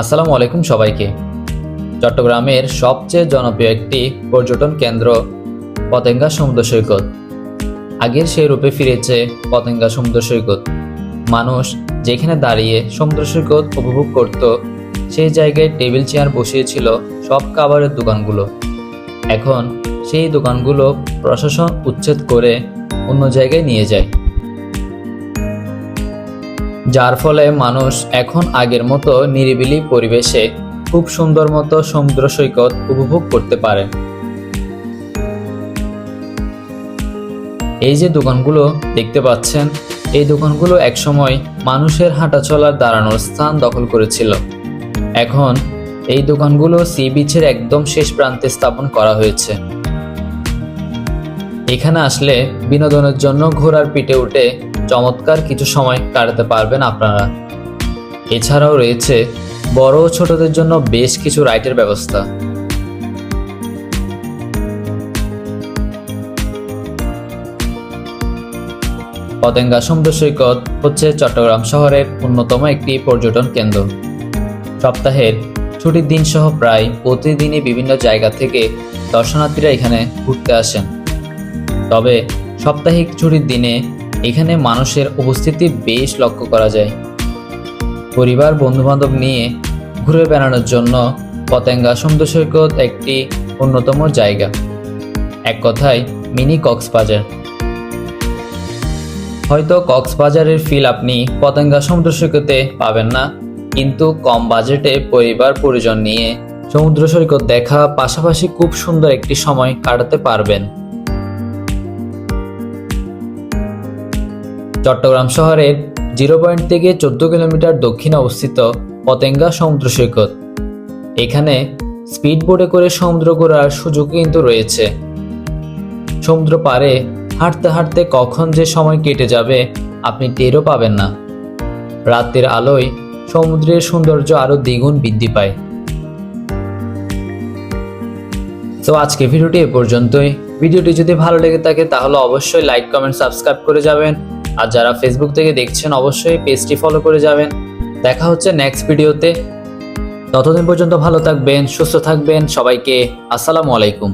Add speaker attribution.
Speaker 1: আসসালামু আলাইকুম সবাইকে। চট্টগ্রামের সবচেয়ে জনপ্রিয় একটি পর্যটন কেন্দ্র পতেঙ্গা সমুদ্র সৈকত। আগের সেই রূপে ফিরেছে পতেঙ্গা সমুদ্র সৈকত। মানুষ যেখানে দাঁড়িয়ে সমুদ্র সৈকত উপভোগ করত, সেই জায়গায় টেবিল চেয়ার বসিয়েছিল সব খাবারের দোকানগুলো। এখন সেই দোকানগুলো প্রশাসন উচ্ছেদ করে অন্য জায়গায় নিয়ে যায়। যার ফলে মানুষ এখন আগের মতো নিরিবিলি পরিবেশে খুব সুন্দর মতো সমুদ্র সৈকত উপভোগ করতে পারে। এই যে দোকানগুলো দেখতে পাচ্ছেন, এই দোকানগুলো একসময় মানুষের হাঁটা চলার দাঁড়ানোর স্থান দখল করেছিল। এখন এই দোকানগুলো সি বিচের একদম শেষ প্রান্তে স্থাপন করা হয়েছে। এখানে আসলে বিনোদনের জন্য ঘোড়ার পিঠে উঠে চমৎকার কিছু সময় কাটাতে পারবেন আপনারা। এছাড়াও রয়েছে বড় ও ছোটদের জন্য বেশ কিছু রাইডের ব্যবস্থা। পতেঙ্গা সমুদ্র সৈকত হচ্ছে চট্টগ্রাম শহরের অন্যতম একটি পর্যটন কেন্দ্র। সপ্তাহের ছুটির দিন সহ প্রায় প্রতিদিনই বিভিন্ন জায়গা থেকে দর্শনার্থীরা এখানে ঘুরতে আসেন। তবে সাপ্তাহিক ছুটির দিনে এখানে মানুষের উপস্থিতি বেশ লক্ষ্য করা যায়। পরিবার, বন্ধুবান্ধব নিয়ে ঘুরে বেড়ানোর জন্য পতেঙ্গা সমুদ্র সৈকত একটি অন্যতম জায়গা। এক কথায়, মিনি কক্সবাজার। হয়তো কক্সবাজারের ফিল আপনি পতেঙ্গা সমুদ্র সৈকতে পাবেন না, কিন্তু কম বাজেটে পরিবার, পরিজন নিয়ে সমুদ্র সৈকত দেখা পাশাপাশি খুব সুন্দর একটি সময় কাটাতে পারবেন। চট্টগ্রাম শহরের জিরো পয়েন্ট থেকে চোদ্দ কিলোমিটার দক্ষিণে অবস্থিত পতেঙ্গা সমুদ্র সৈকত। এখানে স্পিড বোটে করে সমুদ্র ঘোরার সুযোগ কিন্তু রয়েছে। সমুদ্র পারে হাঁটতে হাঁটতে কখন যে সময় কেটে যাবে আপনি টেরও পাবেন না। রাতের আলোয় সমুদ্রের সৌন্দর্য আরও দ্বিগুণ বৃদ্ধি পায়। তো আজকে ভিডিওটি এ পর্যন্তই। ভিডিওটি যদি ভালো লেগে থাকে তাহলে অবশ্যই লাইক কমেন্ট সাবস্ক্রাইব করে যাবেন। আর যারা ফেসবুক থেকে দেখছেন, অবশ্যই পেজটি ফলো করে যাবেন। দেখা হচ্ছে নেক্সট ভিডিওতে। ততদিন পর্যন্ত ভালো থাকবেন, সুস্থ থাকবেন। সবাইকে আসসালামু আলাইকুম।